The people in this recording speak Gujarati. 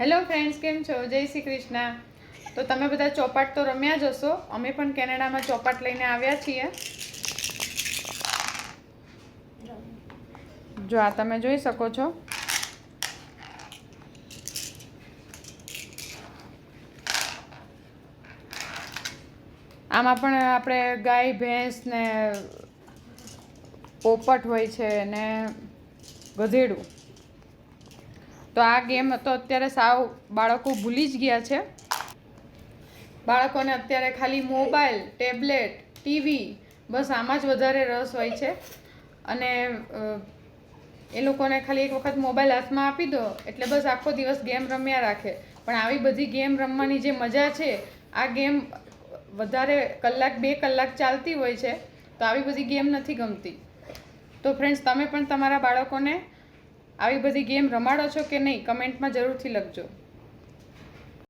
હેલો ફ્રેન્ડ્સ, કેમ છો? જય શ્રી કૃષ્ણ. તો તમે બધા ચોપાટ તો રમ્યા જ હશો. અમે પણ કેનેડામાં ચોપાટ લઈને આવ્યા છીએ. જો, આ તમે જોઈ શકો છો. આમાં પણ આપણે ગાય, ભેંસ ને પોપટ હોય છે ને ગધેડું. તો આ ગેમ તો અત્યારે સાવ બાળકો ભૂલી જ ગયા છે. બાળકોને અત્યારે ખાલી મોબાઈલ, ટેબ્લેટ, ટીવી, બસ આમાં જ વધારે રસ હોય છે. અને એ લોકોને ખાલી એક વખત મોબાઈલ હાથમાં આપી દો, એટલે બસ આખો દિવસ ગેમ રમ્યા રાખે. પણ આવી બધી ગેમ રમવાની જે મજા છે, આ ગેમ વધારે કલાક, બે કલાક ચાલતી હોય છે, તો આવી બધી ગેમ નથી ગમતી. તો ફ્રેન્ડ્સ તમે પણ તમારા બાળકોને આવી બધી ગેમ રમાડો છો કે નહીં કમેન્ટમાં જરૂરથી લખજો.